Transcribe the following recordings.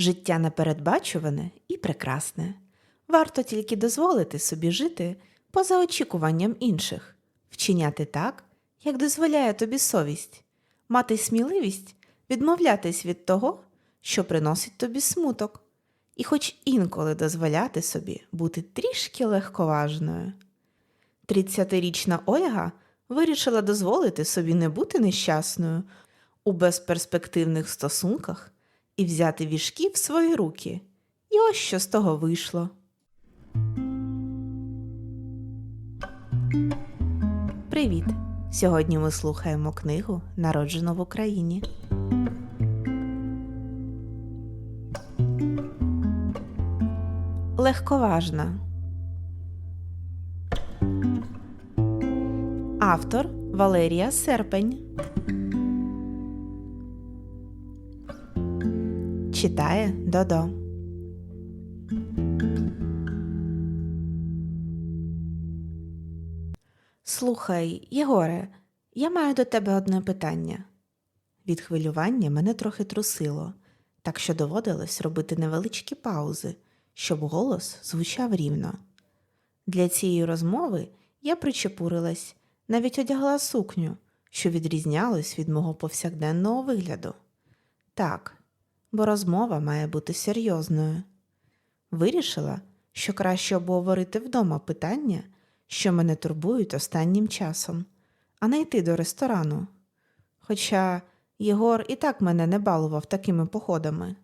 Життя непередбачуване і прекрасне. Варто тільки дозволити собі жити поза очікуванням інших, вчиняти так, як дозволяє тобі совість, мати сміливість відмовлятись від того, що приносить тобі смуток, і хоч інколи дозволяти собі бути трішки легковажною. 30-річна Ольга вирішила дозволити собі не бути нещасною у безперспективних стосунках і взяти віжки в свої руки. І ось що з того вийшло. Привіт! Сьогодні ми слухаємо книгу Народжено в Україні. Легковажна. Автор Валерія Серпень. Читає Додо. Слухай, Єгоре, я маю до тебе одне питання. Від хвилювання мене трохи трусило, так що доводилось робити невеличкі паузи, щоб голос звучав рівно. Для цієї розмови я причепурилась, навіть одягла сукню, що відрізнялась від мого повсякденного вигляду. Так, бо розмова має бути серйозною. Вирішила, що краще обговорити вдома питання, що мене турбують останнім часом, а не йти до ресторану. Хоча Єгор і так мене не балував такими походами.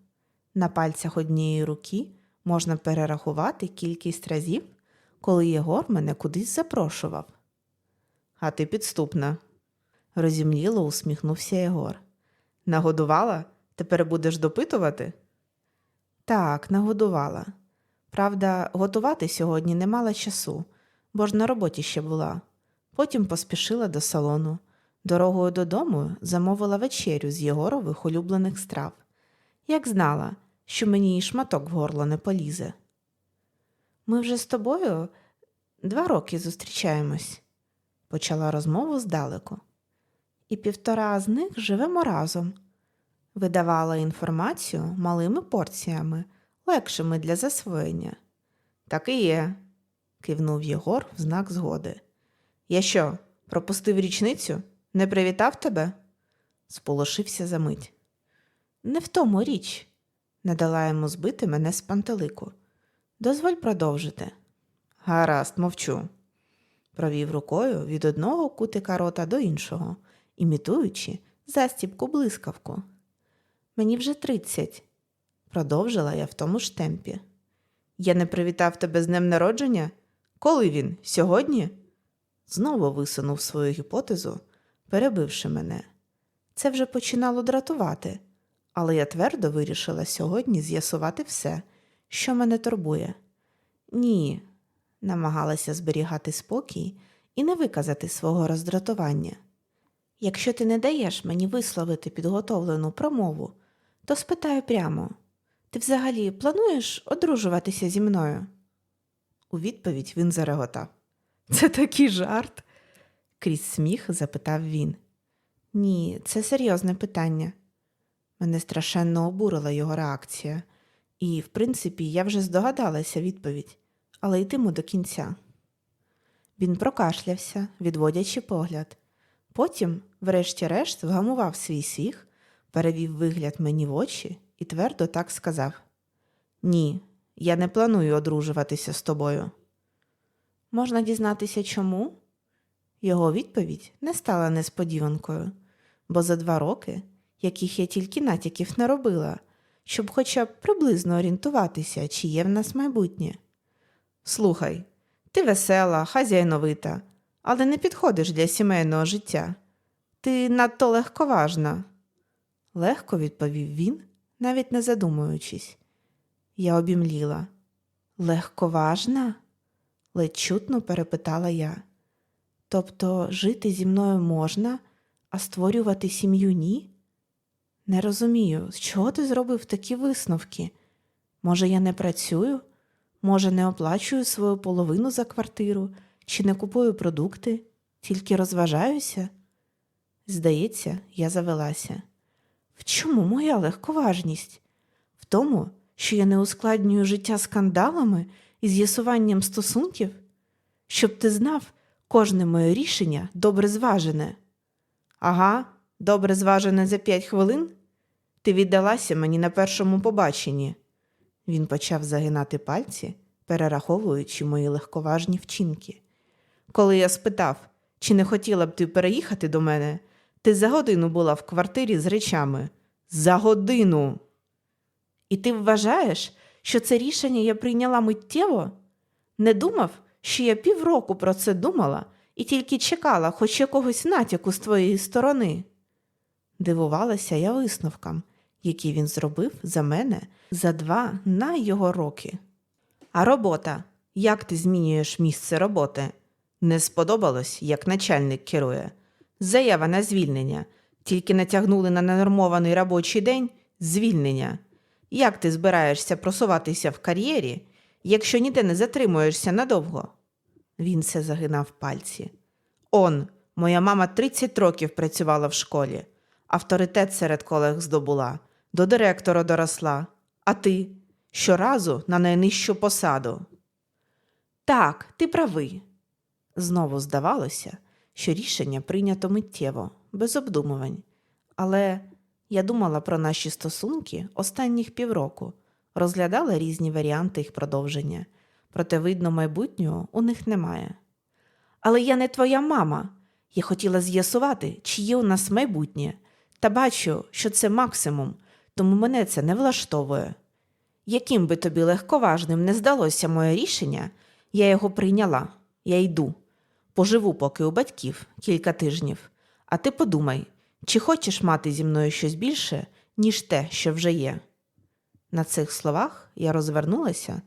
На пальцях однієї руки можна перерахувати кількість разів, коли Єгор мене кудись запрошував. А ти підступна, розімліло усміхнувся Єгор. Нагодувала? Тепер будеш допитувати? Так, нагодувала. Правда, готувати сьогодні не мала часу, бо ж на роботі ще була. Потім поспішила до салону. Дорогою додому замовила вечерю з Єгорових улюблених страв. Як знала, що мені і шматок в горло не полізе. Ми вже з тобою два роки зустрічаємось, почала розмову здалеку. І півтора з них живемо разом. Видавала інформацію малими порціями, легшими для засвоєння. Так і є, кивнув Єгор в знак згоди. Я що, пропустив річницю? Не привітав тебе? сполошився за мить. Не в тому річ, не дала йому збити мене з пантелику. Дозволь продовжити. Гаразд, мовчу, провів рукою від одного кутика рота до іншого, імітуючи застібку блискавку. Мені вже тридцять, продовжила я в тому ж темпі. Я не привітав тебе з днем народження? Коли він? Сьогодні? Знову висунув свою гіпотезу, перебивши мене. Це вже починало дратувати, але я твердо вирішила сьогодні з'ясувати все, що мене турбує. Ні, намагалася зберігати спокій і не виказати свого роздратування. Якщо ти не даєш мені висловити підготовлену промову, то спитаю прямо ти взагалі плануєш одружуватися зі мною? У відповідь він зареготав. Це такий жарт? крізь сміх запитав він. Ні, це серйозне питання. Мене страшенно обурила його реакція, і, в принципі, я вже здогадалася відповідь, але йтиму до кінця. Він прокашлявся, відводячи погляд. Потім, врешті-решт, вгамував свій сміх, перевів вигляд мені в очі і твердо так сказав: Ні, я не планую одружуватися з тобою. Можна дізнатися чому? Його відповідь не стала несподіванкою, бо за два роки, яких я тільки натяків не робила, щоб хоча б приблизно орієнтуватися, чи є в нас майбутнє. Слухай, ти весела, хазяйновита, але не підходиш для сімейного життя. Ти надто легковажна. Легко відповів він, навіть не задумуючись. Я обімліла. Легковажна? ледь чутно перепитала я. Тобто жити зі мною можна, а створювати сім'ю ні? Не розумію, з чого ти зробив такі висновки? Може, я не працюю? Може, не оплачую свою половину за квартиру, чи не купую продукти, тільки розважаюся? Здається, я завелася. В чому моя легковажність? В тому, що я не ускладнюю життя скандалами і з'ясуванням стосунків? Щоб ти знав, кожне моє рішення добре зважене. Ага, добре зважене за п'ять хвилин? Ти віддалася мені на першому побаченні. Він почав загинати пальці, перераховуючи мої легковажні вчинки. Коли я спитав, чи не хотіла б ти переїхати до мене, ти за годину була в квартирі з речами. За годину. І ти вважаєш, що це рішення я прийняла миттєво? Не думав, що я півроку про це думала і тільки чекала хоч якогось натяку з твоєї сторони. Дивувалася я висновкам, які він зробив за мене за два на його роки. А робота як ти змінюєш місце роботи? Не сподобалось, як начальник керує. Заява на звільнення. Тільки натягнули на ненормований робочий день звільнення. Як ти збираєшся просуватися в кар'єрі, якщо ніде не затримуєшся надовго? Він все загинав пальці. Он, моя мама 30 років працювала в школі, авторитет серед колег здобула, до директора доросла. А ти щоразу на найнижчу посаду. Так, ти правий. Знову здавалося, що рішення прийнято миттєво, без обдумувань. Але я думала про наші стосунки останніх півроку, розглядала різні варіанти їх продовження, проте, видно, майбутнього у них немає. Але я не твоя мама. Я хотіла з'ясувати, чи є у нас майбутнє, та бачу, що це максимум, тому мене це не влаштовує. Яким би тобі легковажним не здалося моє рішення, я його прийняла, я йду. Поживу поки у батьків кілька тижнів, а ти подумай, чи хочеш мати зі мною щось більше, ніж те, що вже є. На цих словах я розвернулася,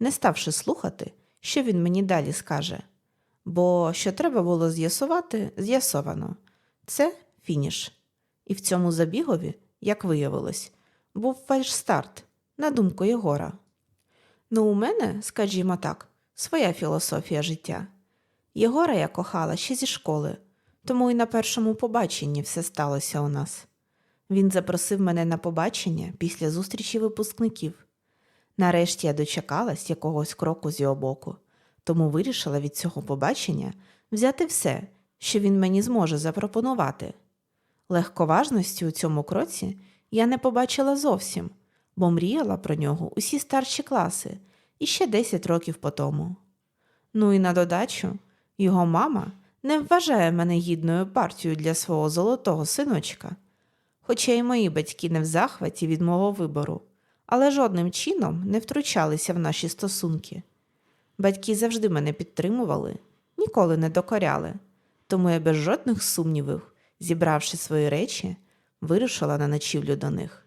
не ставши слухати, що він мені далі скаже. Бо що треба було з'ясувати, з'ясовано. Це фініш. І в цьому забігові, як виявилось, був фальшстарт, на думку Єгора. Ну, у мене, скажімо так, своя філософія життя. Єгора я кохала ще зі школи, тому і на першому побаченні все сталося у нас. Він запросив мене на побачення після зустрічі випускників. Нарешті я дочекалась якогось кроку з його боку, тому вирішила від цього побачення взяти все, що він мені зможе запропонувати. Легковажності у цьому кроці я не побачила зовсім, бо мріяла про нього усі старші класи і ще 10 років по тому. Ну і на додачу, його мама не вважає мене гідною партією для свого золотого синочка, хоча й мої батьки не в захваті від мого вибору, але жодним чином не втручалися в наші стосунки. Батьки завжди мене підтримували, ніколи не докоряли, тому я без жодних сумнівів, зібравши свої речі, вирушила на ночівлю до них.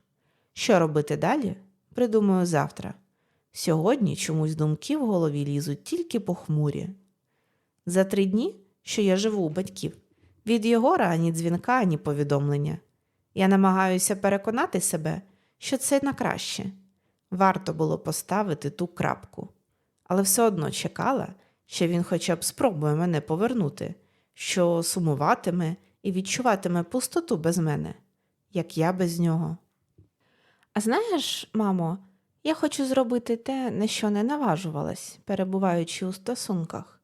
Що робити далі, придумаю завтра. Сьогодні чомусь думки в голові лізуть тільки похмурі. За три дні, що я живу у батьків, від Єгора ані дзвінка, ані повідомлення. Я намагаюся переконати себе, що це на краще. Варто було поставити ту крапку, але все одно чекала, що він хоча б спробує мене повернути, що сумуватиме і відчуватиме пустоту без мене, як я без нього. А знаєш, мамо, я хочу зробити те, на що не наважувалась, перебуваючи у стосунках,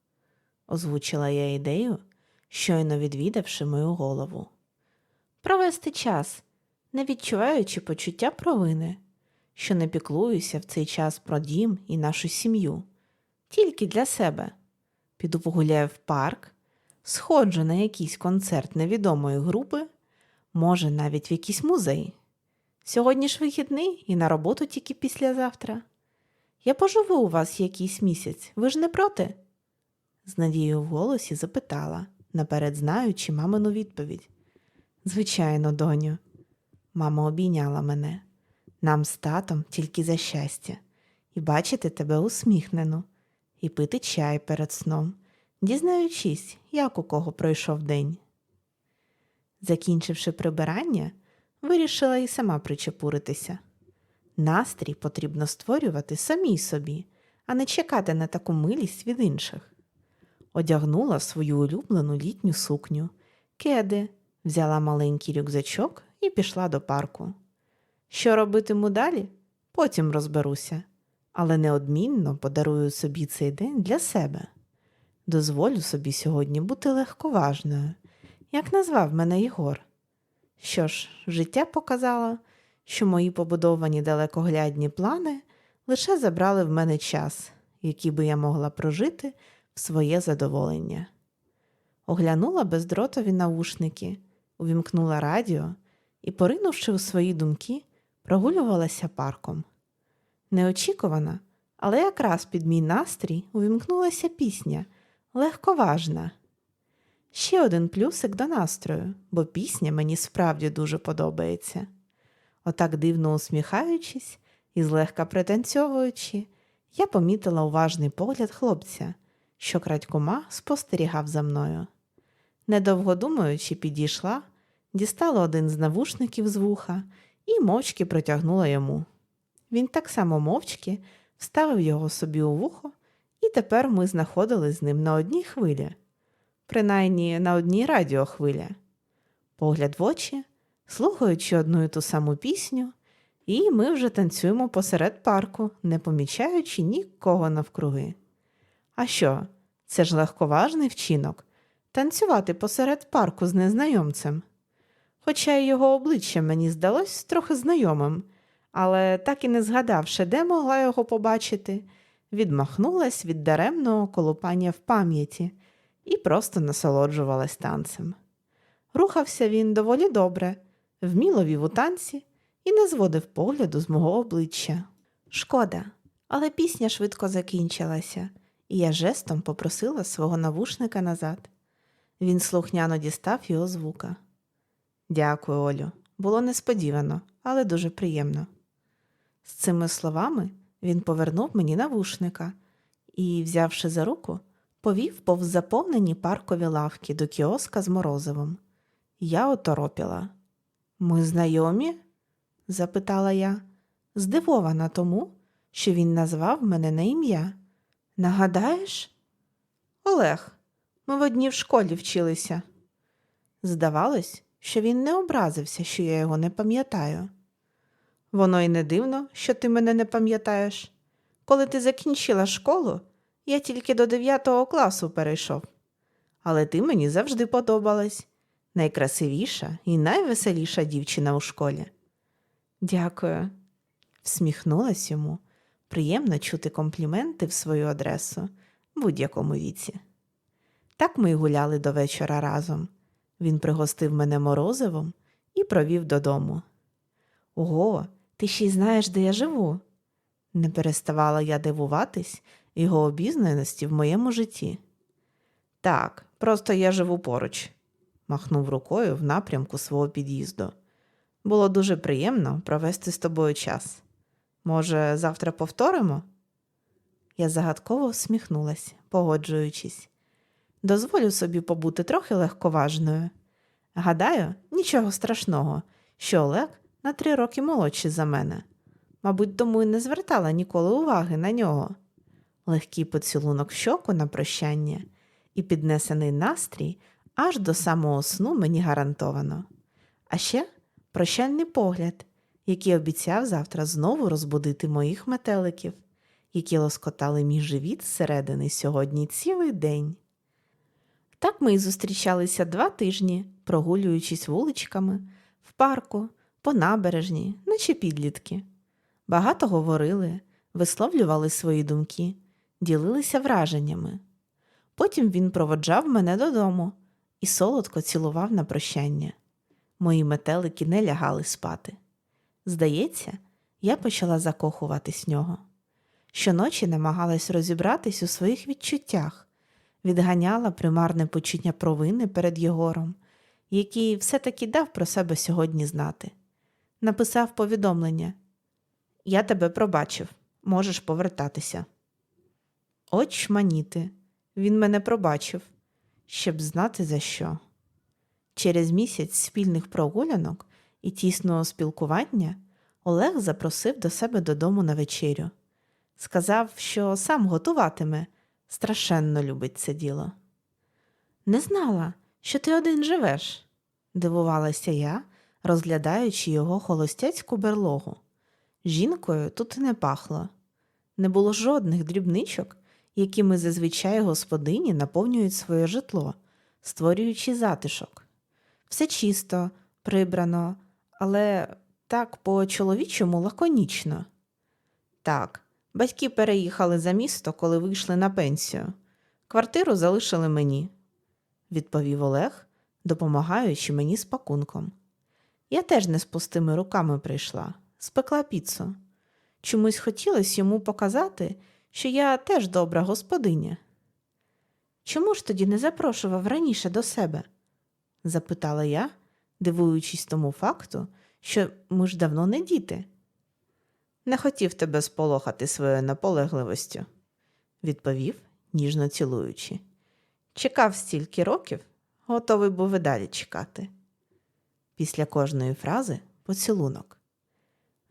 озвучила я ідею, щойно відвідавши мою голову. Провести час, не відчуваючи почуття провини, що не піклуюся в цей час про дім і нашу сім'ю, тільки для себе. Піду погуляю в парк, сходжу на якийсь концерт невідомої групи, може, навіть в якийсь музей. Сьогодні ж вихідний і на роботу тільки післязавтра. Я поживу у вас якийсь місяць, ви ж не проти? З надією в голосі запитала, наперед знаючи мамину відповідь. Звичайно, доню. Мама обійняла мене. Нам з татом тільки за щастя, і бачити тебе усміхнену, і пити чай перед сном, дізнаючись, як у кого пройшов день. Закінчивши прибирання, вирішила і сама причепуритися. Настрій потрібно створювати самій собі, а не чекати на таку милість від інших. Одягнула свою улюблену літню сукню, кеди, взяла маленький рюкзачок і пішла до парку. Що робитиму далі? потім розберуся, але неодмінно подарую собі цей день для себе. Дозволю собі сьогодні бути легковажною, як назвав мене Єгор. Що ж, життя показало, що мої побудовані далекоглядні плани лише забрали в мене час, який би я могла прожити в своє задоволення. Оглянула бездротові навушники, увімкнула радіо і, поринувши у свої думки, прогулювалася парком. Неочікувано, але якраз під мій настрій увімкнулася пісня легковажна. Ще один плюсик до настрою, бо пісня мені справді дуже подобається. Отак дивно усміхаючись і злегка пританцьовуючи, я помітила уважний погляд хлопця, що крадькома спостерігав за мною. Недовго думаючи, підійшла, дістала один з навушників з вуха і мовчки протягнула йому. Він так само мовчки вставив його собі у вухо, і тепер ми знаходились з ним на одній хвилі, принаймні на одній радіохвилі. Погляд в очі, слухаючи одну і ту саму пісню, і ми вже танцюємо посеред парку, не помічаючи нікого навкруги. А що, це ж легковажний вчинок танцювати посеред парку з незнайомцем. Хоча й його обличчя мені здалось трохи знайомим, але так і не згадавши, де могла його побачити, відмахнулась від даремного колупання в пам'яті і просто насолоджувалась танцем. Рухався він доволі добре, вміло вів у танці і не зводив погляду з мого обличчя. Шкода, але пісня швидко закінчилася, і я жестом попросила свого навушника назад. Він слухняно дістав його звука. Дякую, Олю. Було несподівано, але дуже приємно. З цими словами він повернув мені навушника і, взявши за руку, повів повз заповнені паркові лавки до кіоска з морозивом. Я оторопіла. Ми знайомі? запитала я, здивована тому, що він назвав мене на ім'я. Нагадаєш? Олег, ми в одній в школі вчилися. Здавалось, що він не образився, що я його не пам'ятаю. Воно й не дивно, що ти мене не пам'ятаєш. Коли ти закінчила школу, я тільки до 9 класу перейшов. Але ти мені завжди подобалась найкрасивіша і найвеселіша дівчина у школі. Дякую, всміхнулась йому. Приємно чути компліменти в свою адресу в будь-якому віці. Так ми й гуляли до вечора разом. Він пригостив мене морозивом і провів додому. Ого, ти ще й знаєш, де я живу? Не переставала я дивуватись його обізнаності в моєму житті. Так, просто я живу поруч, махнув рукою в напрямку свого під'їзду. Було дуже приємно провести з тобою час. Може, завтра повторимо? Я загадково всміхнулась, погоджуючись. Дозволю собі побути трохи легковажною. Гадаю, нічого страшного, що Олег на три роки молодший за мене. Мабуть, тому й не звертала ніколи уваги на нього. Легкий поцілунок щоку на прощання і піднесений настрій аж до самого сну мені гарантовано. А ще прощальний погляд, який обіцяв завтра знову розбудити моїх метеликів, які лоскотали мій живіт зсередини сьогодні цілий день. Так ми й зустрічалися два тижні, прогулюючись вуличками, в парку, по набережні, наче підлітки. Багато говорили, висловлювали свої думки, ділилися враженнями. Потім він проводжав мене додому і солодко цілував на прощання. Мої метелики не лягали спати. Здається, я почала закохуватись в нього. Щоночі намагалась розібратись у своїх відчуттях, відганяла примарне почуття провини перед Єгором, який все-таки дав про себе сьогодні знати. Написав повідомлення Я тебе пробачив, можеш повертатися. От шманіти, він мене пробачив, щоб знати за що. Через місяць спільних прогулянок і тісного спілкування Олег запросив до себе додому на вечерю. Сказав, що сам готуватиме, страшенно любить це діло. Не знала, що ти один живеш, дивувалася я, розглядаючи його холостяцьку берлогу. Жінкою тут не пахло. Не було жодних дрібничок, якими зазвичай господині наповнюють своє житло, створюючи затишок. Все чисто, прибрано, але так по-чоловічому лаконічно. Так, батьки переїхали за місто, коли вийшли на пенсію. Квартиру залишили мені, відповів Олег, допомагаючи мені з пакунком. Я теж не з пустими руками прийшла, спекла піцу. Чомусь хотілося йому показати, що я теж добра господиня. Чому ж тоді не запрошував раніше до себе? запитала я, дивуючись тому факту, що ми ж давно не діти. Не хотів тебе сполохати своєю наполегливостю, відповів, ніжно цілуючи. Чекав стільки років, готовий був і далі чекати. Після кожної фрази поцілунок.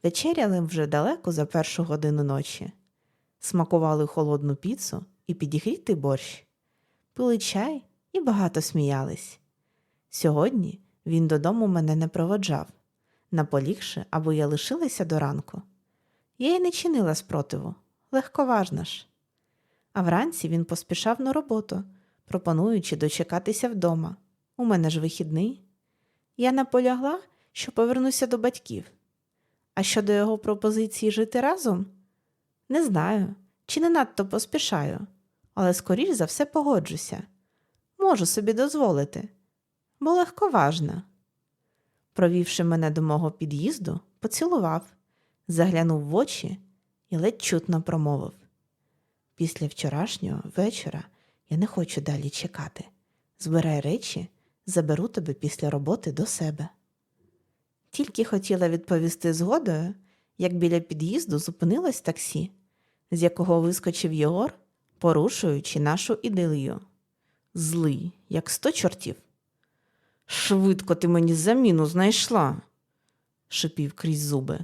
Вечеряли вже далеко за першу годину ночі, смакували холодну піцу і підігрітий борщ, пили чай і багато сміялись. Сьогодні він додому мене не проводжав, наполігши, аби я лишилася до ранку. Я й не чинила спротиву, легковажна ж. А вранці він поспішав на роботу, пропонуючи дочекатися вдома. У мене ж вихідний. Я наполягла, що повернуся до батьків. А щодо його пропозиції жити разом, не знаю, чи не надто поспішаю, але скоріш за все погоджуся. Можу собі дозволити, бо легковажна. Провівши мене до мого під'їзду, поцілував, заглянув в очі і ледь чутно промовив. Після вчорашнього вечора я не хочу далі чекати. Збирай речі, заберу тебе після роботи до себе. Тільки хотіла відповісти згодою, як біля під'їзду зупинилось таксі, з якого вискочив Єгор, порушуючи нашу ідилію. Злий, як сто чортів. Швидко ти мені заміну знайшла, шипів крізь зуби.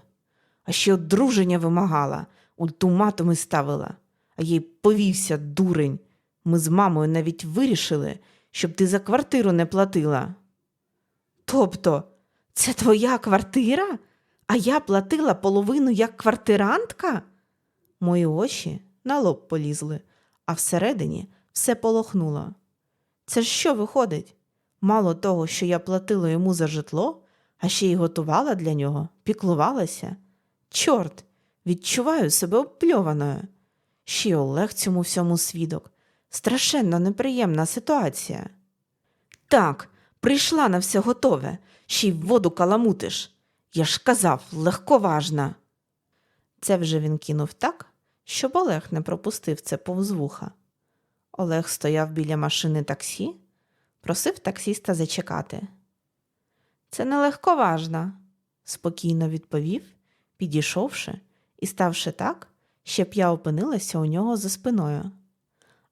А ще одруження вимагала, ультиматуми ставила, а їй повівся дурень. Ми з мамою навіть вирішили, щоб ти за квартиру не платила. Тобто, це твоя квартира? А я платила половину як квартирантка? Мої очі на лоб полізли, а всередині все полохнуло. Це ж що виходить? Мало того, що я платила йому за житло, а ще й готувала для нього, піклувалася. Чорт, відчуваю себе обпльованою. Ще Олег цьому всьому свідок. Страшенно неприємна ситуація. Так, прийшла на все готове, ще й воду каламутиш. Я ж казав, легковажна. Це вже він кинув так, щоб Олег не пропустив це повз вуха. Олег стояв біля машини таксі, просив таксіста зачекати. Це не легковажна, спокійно відповів, підійшовши і ставши так, щоб я опинилася у нього за спиною.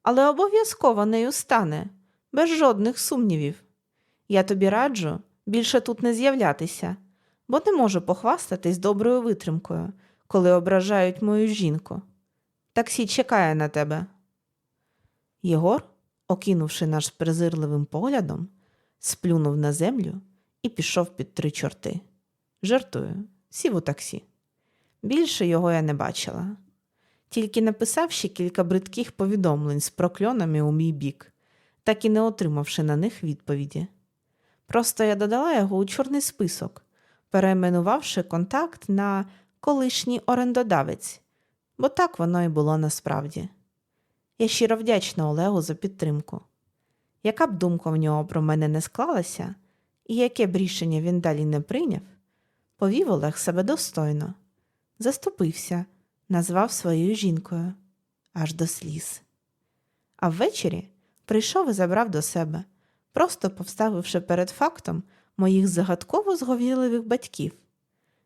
Але обов'язково нею стане, без жодних сумнівів. Я тобі раджу більше тут не з'являтися, бо не можу похвастатись доброю витримкою, коли ображають мою жінку. Таксі чекає на тебе. Єгор, окинувши наш презирливим поглядом, сплюнув на землю і пішов під три чорти. Жартую, сів у таксі. Більше його я не бачила. Тільки написав ще кілька бридких повідомлень з прокльонами у мій бік, так і не отримавши на них відповіді. Просто я додала його у чорний список, перейменувавши контакт на колишній орендодавець, бо так воно і було насправді. Я щиро вдячна Олегу за підтримку. Яка б думка в нього про мене не склалася, і яке б рішення він далі не прийняв, повів Олег себе достойно, заступився, назвав своєю жінкою аж до сліз. А ввечері прийшов і забрав до себе, просто повставивши перед фактом моїх загадково зговірливих батьків.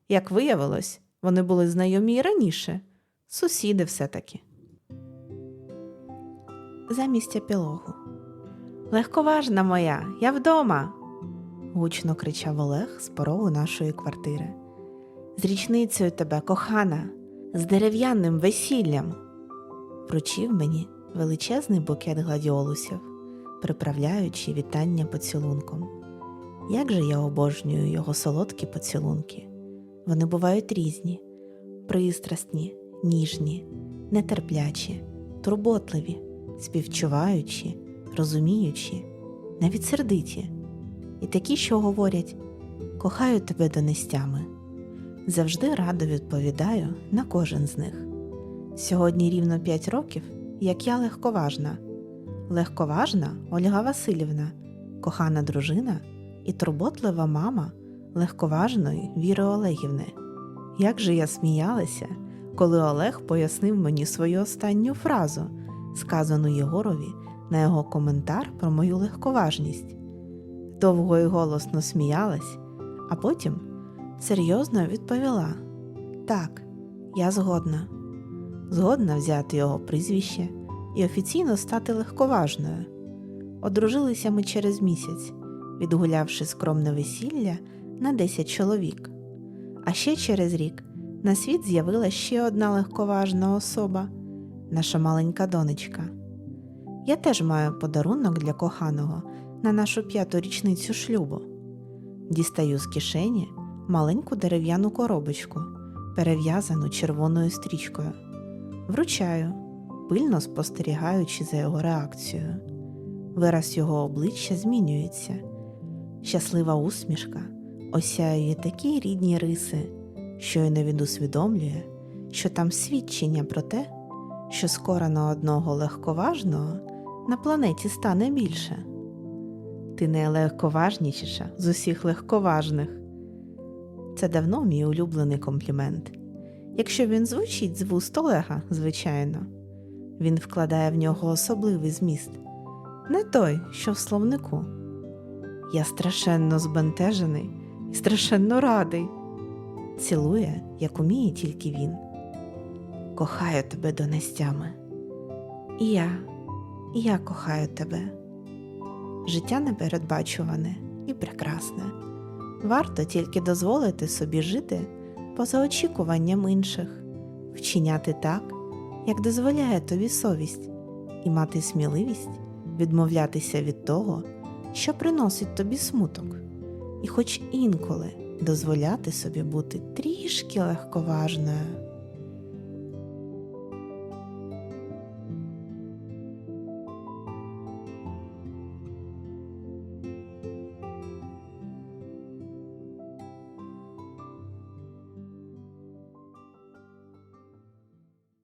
Як виявилось, вони були знайомі й раніше, сусіди все-таки. Замість епілогу. Легковажна моя, я вдома. гучно кричав Олег з порогу нашої квартири. З річницею тебе, кохана, з дерев'яним весіллям. Вручив мені величезний букет гладіолусів, приправляючи вітання поцілунком. Як же я обожнюю його солодкі поцілунки. Вони бувають різні, пристрасні, ніжні, нетерплячі, турботливі, співчуваючі, розуміючі, навіть сердиті, і такі, що говорять кохаю тебе донестями. Завжди радо відповідаю на кожен з них. Сьогодні рівно 5 років, як я легковажна. Легковажна Ольга Васильівна, кохана дружина і турботлива мама легковажної Віри Олегівни. Як же я сміялася, коли Олег пояснив мені свою останню фразу, сказану Єгорові на його коментар про мою легковажність. Довго і голосно сміялась, а потім серйозно відповіла: Так, я згодна. Згодна взяти його прізвище і офіційно стати легковажною. Одружилися ми через місяць, відгулявши скромне весілля на 10 чоловік. А ще через рік на світ з'явилася ще одна легковажна особа наша маленька донечка. Я теж маю подарунок для коханого на нашу п'яту річницю шлюбу. Дістаю з кишені маленьку дерев'яну коробочку, перев'язану червоною стрічкою. Вручаю, пильно спостерігаючи за його реакцією. Вираз його обличчя змінюється. Щаслива усмішка осяює такі рідні риси, що й навіть усвідомлює, що там свідчення про те, що скоро на одного легковажного на планеті стане більше. Ти найлегковажнішіша з усіх легковажних. Це давно мій улюблений комплімент. Якщо він звучить з вуст Олега, звичайно, він вкладає в нього особливий зміст, не той, що в словнику. Я страшенно збентежений і страшенно радий. Цілує, як уміє тільки він. Кохаю тебе донестями. І я, і я кохаю тебе. Життя непередбачуване і прекрасне. Варто тільки дозволити собі жити поза очікуванням інших, вчиняти так, як дозволяє тобі совість, і мати сміливість відмовлятися від того, що приносить тобі смуток, і хоч інколи дозволяти собі бути трішки легковажною.